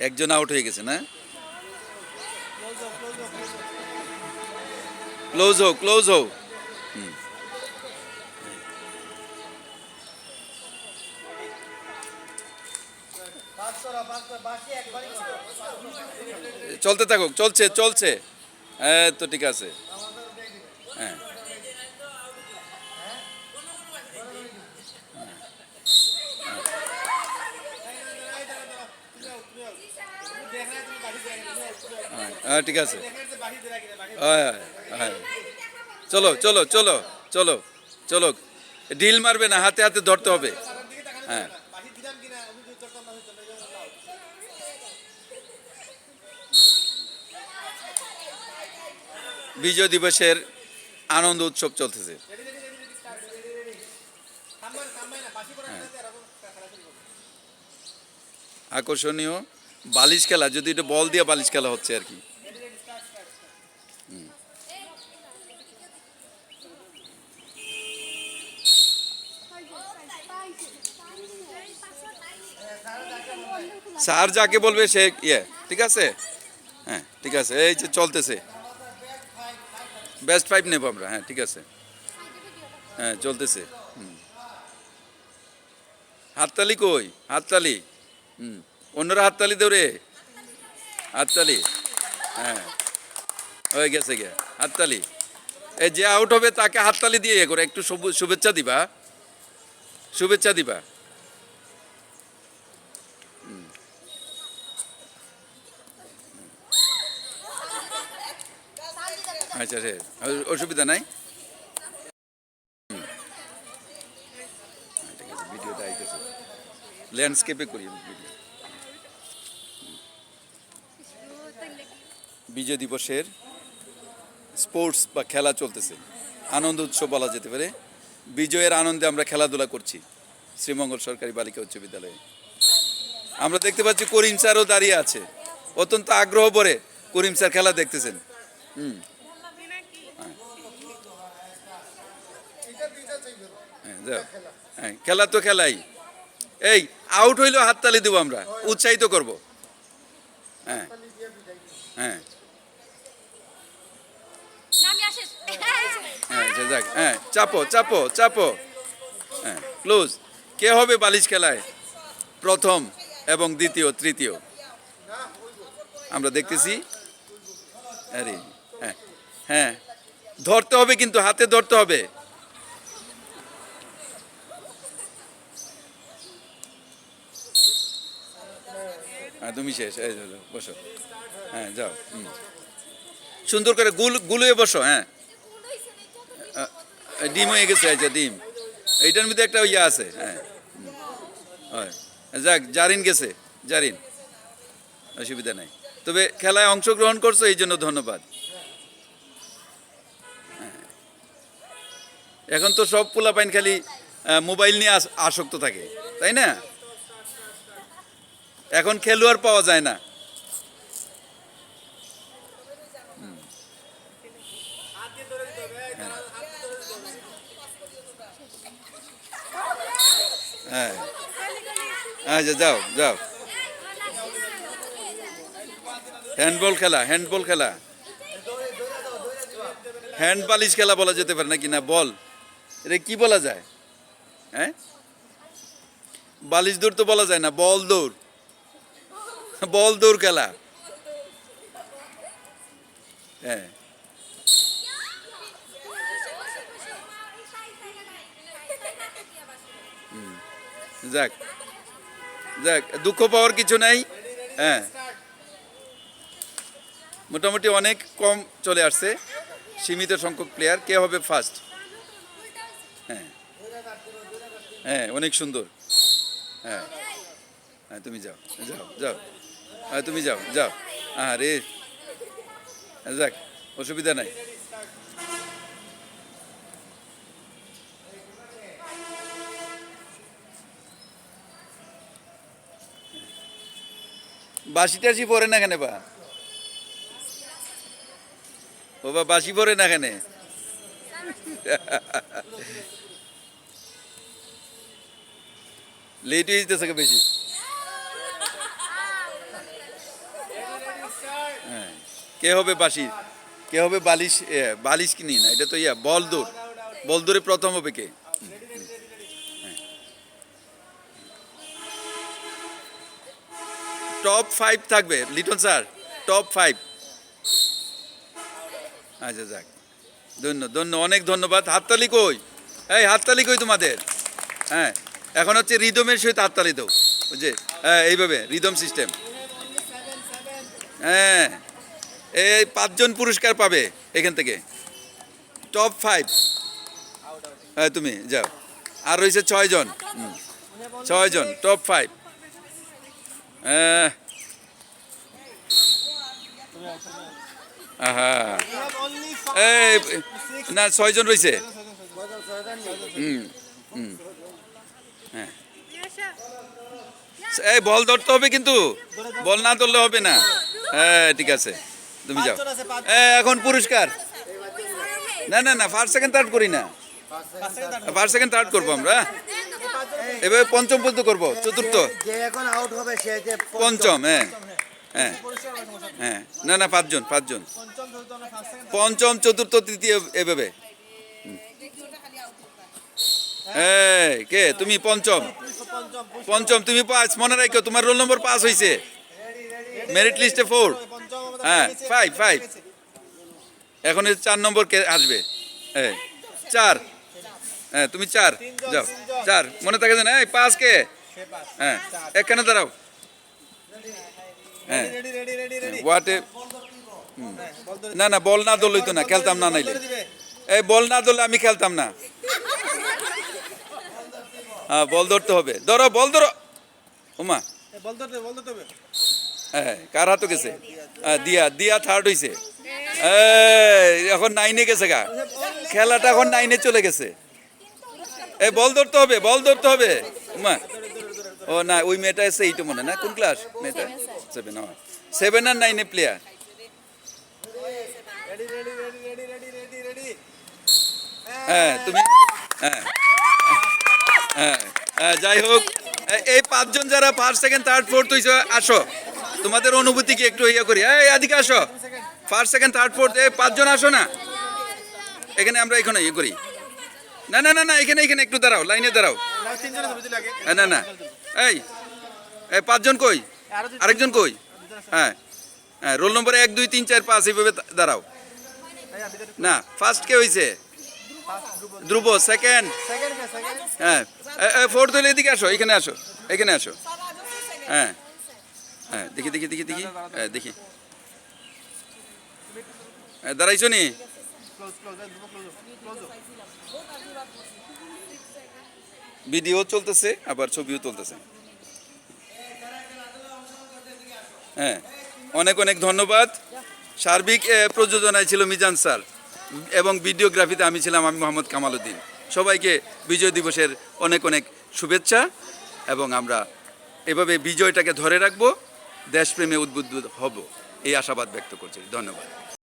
একজন আউট হয়ে গেছে, না? ক্লোজ হো ক্লোজ হো হুম। চলতে থাকুক, চলছে চলছে। হ্যাঁ তো ঠিক আছে। হ্যাঁ। হ্যাঁ, ঠিক আছে। চলো চলো চলো চলো চলো। ডিল মারবে না হাতে হাতে ধরতে হবে। হ্যাঁ। বিজয় দিবসের আনন্দ উৎসব চলতেছে। আকর্ষণীয় বালিশ খেলা যদি এটা বল দিয়ে বালিশ খেলা হচ্ছে আর কি। স্যার যাকে বলবে সে ইয়ে ঠিক আছে? হ্যাঁ ঠিক আছে, এই যে চলতেছে। বেস্ট ফাইভ নেব আমরা হ্যাঁ ঠিক আছে। হ্যাঁ চলতেছে, হুম। হাততালি কই? হাততালি, হুম। অন্যরা হাততালি দেও রে। হাততালি হ্যাঁ। হয়ে গেছে গে হাততালি। এই যে আউট হবে তাকে হাততালি দিয়ে করে, একটু শুভেচ্ছা দিবা। শুভেচ্ছা দিবা। আচ্ছা সে অসুবিধা নাই? ল্যান্ডস্কেপে করি ভিডিও। বিজয় দিবসের স্পোর্টস বা খেলা চলতেছে। আনন্দ উৎসব বলা যেতে পারে। বিজয়ের আনন্দে আমরা খেলাধুলা করছি শ্রীমঙ্গল সরকারি বালিকা উচ্চ বিদ্যালয়ে। আমরা দেখতে পাচ্ছি করিম স্যারও দাঁড়িয়ে আছে। অত্যন্ত আগ্রহ ভরে করিম স্যার খেলা দেখতেছেন। হুম। হ্যাঁ, খেলা তো খেলাই। এই আউট হইলেও হাততালি দেবো আমরা। উৎসাহিত করব। হ্যাঁ। হ্যাঁ। হ্যাঁ হ্যাঁ চাপো চাপো চাপো। হ্যাঁ ক্লোজ কে হবে বালিশ খেলায়? প্রথম এবং দ্বিতীয় তৃতীয়। আমরা দেখতেছি। আরে হ্যাঁ। হ্যাঁ। ধরতে হবে কিন্তু হাতে ধরতে হবে। হ্যাঁ তুমি শেষ, এই বসো। হ্যাঁ যাও। সুন্দর করে গুল, গুলুয়ে বসো হ্যাঁ। ডিম হয়ে গেছে আচ্ছা ডিম। এইটার মধ্যে একটা ইয়ে আছে হ্যাঁ। হয়। যাক, জারিন গেছে, জারিন। অসুবিধা নাই। তবে খেলায় অংশগ্রহণ করছ, এই জন্য ধন্যবাদ। হ্যাঁ। এখন তো সব পোলাপাইন খালি মোবাইল নিয়ে আসক্ত থাকে, তাই না? এখন খেলোয়াড় পাওয়া যায় না। হ্যাঁ। আচ্ছা যাও যাও। হ্যান্ডবল খেলা হ্যান্ডবল খেলা। হ্যান্ড বালিশ খেলা বলা যেতে পারে নাকি? না, বল। এটা কি বলা যায়? হ্যাঁ? বালিশ দৌড় তো বলা যায় না, বল দৌড়। বল দৌড় খেলা। হ্যাঁ। যাক। যাক, দুঃখ পাওয়ার কিছু নাই। হ্যাঁ। মোটামুটি অনেক কম চলে আসছে। সীমিত সংখ্যক প্লেয়ার কে হবে ফার্স্ট হ্যাঁ। হ্যাঁ অনেক সুন্দর। হ্যাঁ। হ্যাঁ তুমি যাও। যাও যাও। হ্যাঁ তুমি যাও যাও। আরে যাক, অসুবিধা নাই। বাসি টাসি পরে না কেন বা? ও বা বাসি পরে না কেন? লেট হয়ে যেতেছে বেশি। কে হবে বাসি কে হবে বালিশ? বালিশ কিনি না? এটা তো ইয়া বল দৌড় প্রথম হবে কে? টপ ফাইভ থাকবে, লিটন স্যার। Top five. আচ্ছা যাক। ধন্য ধন্য, অনেক ধন্যবাদ। হাততালি কই? এই, হাততালি কই তোমাদের? হ্যাঁ এখন হচ্ছে রিদমের সহিত হাততালি দাও। বুঝছে হ্যাঁ এইভাবে, রিদম সিস্টেম। হ্যাঁ। এই পাঁচজন পুরস্কার পাবে এখান থেকে। টপ ফাইভ হ্যাঁ তুমি, যাও। আর রয়েছে ছয়জন। ছয়জন টপ ফাইভ এই, না, ছয়জন রয়েছে। হুম হুম। হ্যাঁ। এই, বল ধরতে হবে কিন্তু। বল না ধরলে হবে না। হ্যাঁ ঠিক আছে। তুমি যাও। এখন পুরস্কার। না না না ফার্স্ট সেকেন্ড থার্ড করি না। ফার্স্ট সেকেন্ড থার্ড করব আমরা। এভাবে পঞ্চম পর্যন্ত করব চতুর্থ। যে এখন আউট হবে সে যে পঞ্চম। হ্যাঁ হ্যাঁ হ্যাঁ। না না পাঁচজন পাঁচজন। পঞ্চম চতুর্থ তৃতীয় এভাবে। এই কে তুমি পঞ্চম। পঞ্চম তুমি পাঁচ মনে রাখো তোমার রোল নম্বর পাস হয়েছে মেরিট লিস্টে ফোর হ্যাঁ ফাইভ ফাইভ এখন চার নম্বর কে আসবে? হ্যাঁ চার। হ্যাঁ তুমি চার। যাও। চার মনে থাকে না এই পাঁচ কে? হ্যাঁ এখানে দাঁড়াও। হ্যাঁ। হোয়াটে না না বল না দলই তো না খেলতাম না নাইলে। এই বল না ধরলে আমি খেলতাম না। হ্যাঁ বল ধরতে হবে। ধরো বল ধরো উমা। হ্যাঁ কার হাতে গেছে? দিয়া দিয়া থার্ড এই, এখন নাইনে গেছে গা। খেলাটা এখন নাইনে চলে গেছে। এ বল ধরতে হবে বল ধরতে হবে। উমা ও না ওই মেয়েটা এসে এইটা মনে না? কোন ক্লাস মেয়েটা? সেভেন সেভেন আর নাইনে প্লেয়ার হ্যাঁ তুমি হ্যাঁ হ্যাঁ যাই হোক। এই পাঁচজন যারা ফার্স্ট সেকেন্ড থার্ড ফোর্থ হয়েছে আসো। তোমাদের অনুভূতি কি একটু ইয়ে করি? এই এদিকে আসো। ফার্স্ট সেকেন্ড থার্ড ফোর্থ এই পাঁচজন আসো না? এখানে আমরা এখানে ইয়ে করি। না না না না এখানে এখানে একটু দাঁড়াও লাইনে দাঁড়াও। হ্যাঁ, না না। এই এই পাঁচজন কই? আরেকজন কই? হ্যাঁ হ্যাঁ রোল নম্বর এক দুই তিন চার পাঁচ এইভাবে দাঁড়াও। না ফার্স্ট কে হয়েছে ধ্রুব সেকেন্ড হ্যাঁ ফোর্থ হলে এদিকে আসো এখানে আসো এখানে আসো। হ্যাঁ। হ্যাঁ দেখি দেখি দেখি দেখি। হ্যাঁ দেখি। হ্যাঁ, দাঁড়াইছো নি? ভিডিও চলতেছে আবার ছবিও চলতেছে হ্যাঁ অনেক অনেক ধন্যবাদ। সার্বিক প্রযোজনায় ছিল মিজান স্যার এবং ভিডিওগ্রাফিতে আমি ছিলাম আমি মোহাম্মদ কামাল উদ্দিন। সবাইকে বিজয় দিবসের অনেক অনেক শুভেচ্ছা এবং আমরা এভাবে বিজয়টাকে ধরে রাখব। দেশপ্রেমে উদ্বুদ্ধ হব। এই আশাবাদ ব্যক্ত করছি। ধন্যবাদ।